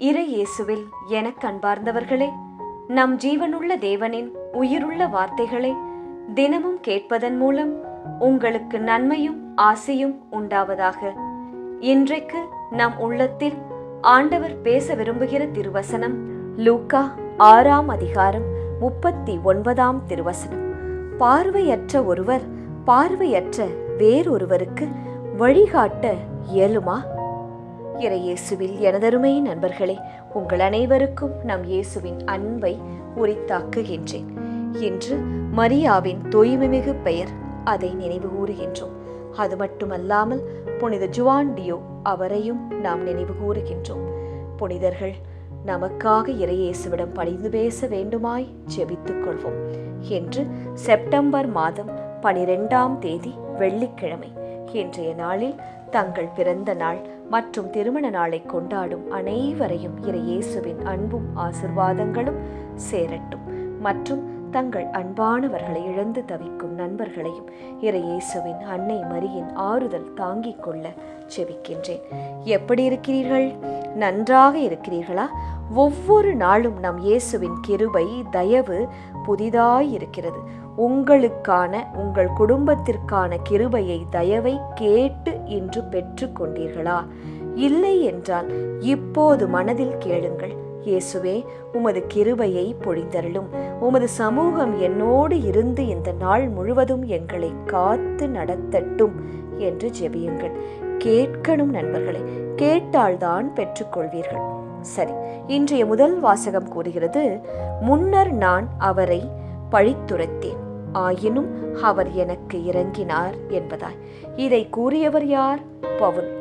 இறை இயேசுவில் எனக் அன்பார்ந்தவர்களே நம் ஜீவனுள்ள தேவனின் உயிருள்ள வார்த்தைகளை தினமும் கேட்பதன் மூலம் உங்களுக்கு நன்மையும் ஆசையும் உண்டாவதாக. இன்றைக்கு நம் உள்ளத்தில் ஆண்டவர் பேச விரும்புகிற திருவசனம் லூக்கா ஆறாம் அதிகாரம் முப்பத்தி ஒன்பதாம் திருவசனம். பார்வையற்ற ஒருவர் பார்வையற்ற வேறொருவருக்கு வழிகாட்ட இயலுமா? இறையேசுவில் எனதருமை நண்பர்களே உங்கள் அனைவருக்கும் நம் இயேசுவின் அன்பை உரித்தாக்குகின்றேன். இன்று மரியாவின் தூய்மைமிகு பெயர் அதை நினைவு கூறுகின்றோம். அது மட்டுமல்லாமல் புனித ஜுவான் டியோ அவரையும் நாம் நினைவு கூறுகின்றோம். புனிதர்கள் நமக்காக இறையேசுவிடம் பணிந்து பேச வேண்டுமாய் ஜெபித்துக் கொள்வோம். என்று செப்டம்பர் மாதம் பனிரெண்டாம் தேதி வெள்ளிக்கிழமை. இன்றைய நாளில் தங்கள் பிறந்த நாள் மற்றும் திருமண நாளை கொண்டாடும் அனைவரையும் இறையேசுவின் அன்பும் ஆசிர்வாதங்களும் சேரட்டும். மற்றும் தங்கள் அன்பானவர்களை இழந்து தவிக்கும் நண்பர்களையும் இறையேசுவின் அன்னை மரியின் ஆறுதல் தாங்கிக் கொள்ள செபிக்கின்றேன். எப்படி இருக்கிறீர்கள்? நன்றாக இருக்கிறீர்களா? ஒவ்வொரு நாளும் நம் இயேசுவின் கிருபை தயவு புதிதாய் இருக்கிறது உங்களுக்கான உங்கள் குடும்பத்திற்கான கிருபையை தயவை கேட்டு இன்று பெற்று கொண்டீர்களா இல்லை என்றால் இப்போது மனதில் கேளுங்கள். இயேசுவே உமது கிருபையை பொழிந்தருளும். உமது சமூகம் என்னோடு இருந்து இந்த நாள் முழுவதும் எங்களை காத்து நடத்தட்டும் என்று ஜெபியுங்கள். கேட்கணும் நண்பர்களே கேட்டால்தான் பெற்றுக்கொள்வீர்கள். சரி இன்றைய முதல் வாசகம் கூறுகிறது முன்னர் நான் அவரை பழித்துரைத்தேன் ஆயினும் அவர் எனக்கு இறங்கினார் என்பதாய். இதை கூறியவர் யார்? பவுல்.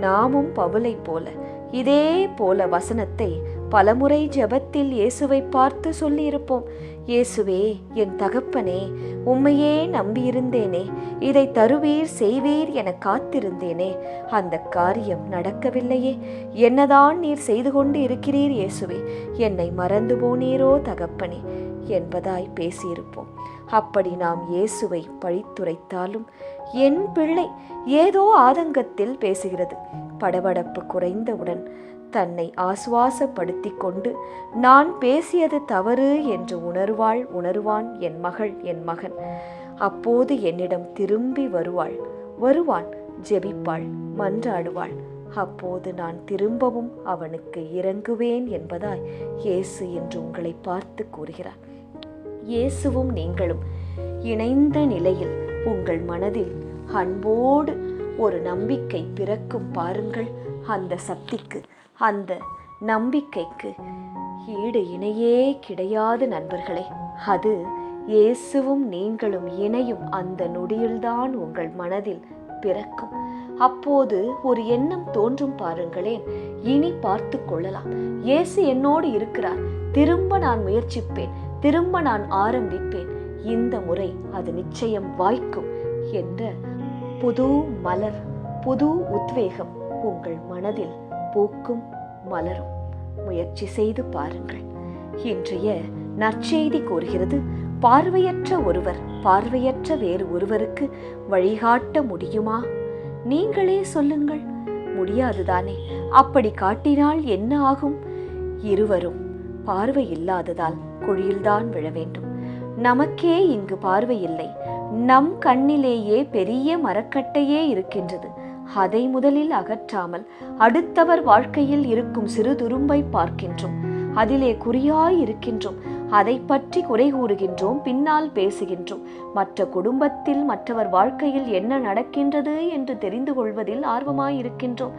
நாமும் பவுலைப் போல இதே போல வசனத்தை பலமுறை ஜெபத்தில் இயேசுவை பார்த்து சொல்லியிருப்போம். இயேசுவே என் தகப்பனே உம்மையே நம்பியிருந்தேனே. இதை தருவீர் செய்வீர் என காத்திருந்தேனே. அந்த காரியம் நடக்கவில்லையே. என்னதான் நீர் செய்து கொண்டு இருக்கிறீர் இயேசுவே. என்னை மறந்து போனீரோ தகப்பனே? என்பதாய் பேசியிருப்போம். அப்படி நாம் இயேசுவை பழித்துரைத்தாலும் என் பிள்ளை ஏதோ ஆதங்கத்தில் பேசுகிறது. படபடப்பு குறைந்தவுடன் தன்னை ஆசுவாசப்படுத்தி கொண்டு நான் பேசியது தவறு என்று உணர்வாள் உணர்வான் என் மகள் என் மகன். அப்போது என்னிடம் திரும்பி வருவாள். வருவான் ஜெபிப்பாள் மன்றாடுவாள். அப்போது நான் திரும்பவும் அவனுக்கு இறங்குவேன் என்பதாய் இயேசு என்று உங்களை பார்த்து கூறுகிறார். இயேசுவும் நீங்களும் இணைந்த நிலையில் உங்கள் மனதில் அன்போடு ஒரு நம்பிக்கை பிறக்கும் பாருங்கள். அந்த சக்திக்கு அந்த நம்பிக்கைக்கு ஈடு இணையே கிடையாது நண்பர்களே. அது இயேசுவும் நீங்களும் இணையும் அந்த நொடியில்தான் உங்கள் மனதில் பிறக்கும். அப்போது ஒரு எண்ணம் தோன்றும் பாருங்களேன். இனி பார்த்து கொள்ளலாம். இயேசு என்னோடு இருக்கிறார். திரும்ப நான் முயற்சிப்பேன். திரும்ப நான் ஆரம்பிப்பேன். இந்த முறை அது நிச்சயம் வாய்க்கும் என்ற புது மலர் புது உத்வேகம் உங்கள் மனதில் பூக்கும் மலரும். முயற்சி செய்து பாருங்கள். இன்றைய நற்செய்தி கூறுகிறது பார்வையற்ற ஒருவர் பார்வையற்ற வேறு ஒருவருக்கு வழிகாட்ட முடியுமா? நீங்களே சொல்லுங்கள். முடியாதுதானே? அப்படி காட்டினால் என்ன ஆகும்? இருவரும் பார்வை இல்லாததால் குழியில்தான் விழ வேண்டும். நமக்கே இங்கு பார்வை இல்லை. நம் கண்ணிலேயே பெரிய மரக்கட்டையே இருக்கின்றது. அதை முதலில் அகற்றாமல் அடுத்தவர் வாழ்க்கையில் இருக்கும் சிறு துரும்பை பார்க்கின்றோம். அதிலே குறியாய் இருக்கின்றோம். அதை பற்றி குறை கூறுகின்றோம். பின்னால் பேசுகின்றோம். மற்ற குடும்பத்தில் மற்றவர் வாழ்க்கையில் என்ன நடக்கின்றது என்று தெரிந்து கொள்வதில் ஆர்வமாயிருக்கின்றோம்.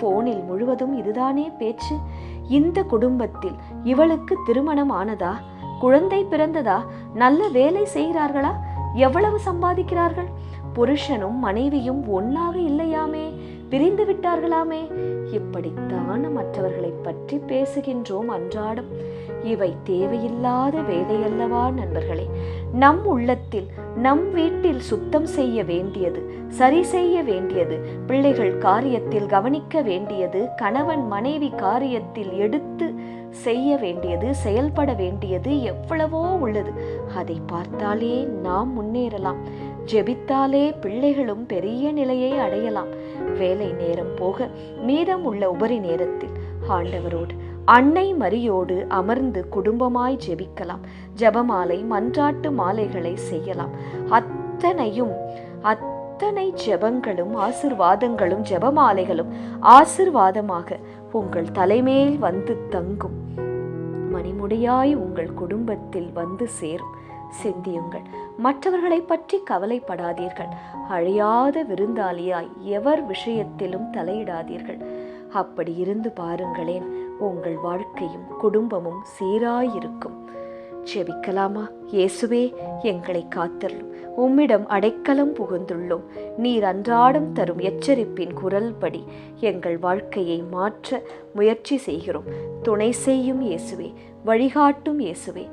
போனில் முழுவதும் இதுதானே பேச்சு. இந்த குடும்பத்தில் இவளுக்கு திருமணம் ஆனதா? குழந்தை பிறந்ததா? நல்ல வேலை செய்கிறார்களா? எவ்வளவு சம்பாதிக்கிறார்கள்? புருஷனும் மனைவியும் ஒன்றாக இல்லையாமே? பிரிந்து விட்டார்களாமே? இப்படித்தான் மற்றவர்களை பற்றி பேசுகின்றோம் அன்றாடம். இவை தேவையில்லாத வேலையல்லவா நண்பர்களே? நம் உள்ளத்தில் நம் வீட்டில் சுத்தம் செய்ய வேண்டியது சரி செய்ய வேண்டியது பிள்ளைகள் காரியத்தில் கவனிக்க வேண்டியது கணவன் மனைவி காரியத்தில் எடுத்து செய்ய வேண்டியது செயல்பட வேண்டியது எவ்வளவோ உள்ளது. அதை பார்த்தாலே நாம் முன்னேறலாம். ஜெபித்தாலே பிள்ளைகளும் பெரிய நிலையை அடையலாம். வேலை நேரம் போக மீதம் உள்ள உபரி நேரத்தில் ஆண்டவரோடு அன்னை மரியோடு அமர்ந்து குடும்பமாய் ஜெபிக்கலாம். ஜபமாலை மன்றாட்டு மாலைகளை செய்யலாம். அத்தனையும் அத்தனை ஜெபங்களும் ஆசிர்வாதங்களும் ஜெபமாலைகளும் ஆசிர்வாதமாக உங்கள் தலைமேல் வந்து தங்கும். மணிமுடியாய் உங்கள் குடும்பத்தில் வந்து சேரும். சிந்தியுங்கள். மற்றவர்களை பற்றி கவலைப்படாதீர்கள். அழியாத விருந்தாளியாய் எவர் விஷயத்திலும் தலையிடாதீர்கள். அப்படி இருந்து பாருங்களேன் உங்கள் வாழ்க்கையும் குடும்பமும் சீராயிருக்கும். ஜெபிக்கலாமா? இயேசுவே எங்களை காத்தருளும். உம்மிடம் அடைக்கலம் புகுந்துள்ளோம். நீர் அன்றாடம் தரும் எச்சரிப்பின் குரல்படி எங்கள் வாழ்க்கையை மாற்ற முயற்சி செய்கிறோம். துணை செய்யும் இயேசுவே வழிகாட்டும் இயேசுவே.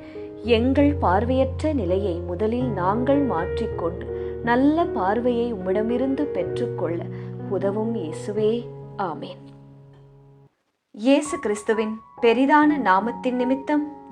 எங்கள் பார்வையற்ற நிலையை முதலில் நாங்கள் மாற்றிக்கொண்டு நல்ல பார்வையை உம்மிடமிருந்து பெற்றுக்கொள்ள உதவும் இயேசுவே. ஆமேன். இயேசு கிறிஸ்துவின் பெரிதான நாமத்தின் நிமித்தம்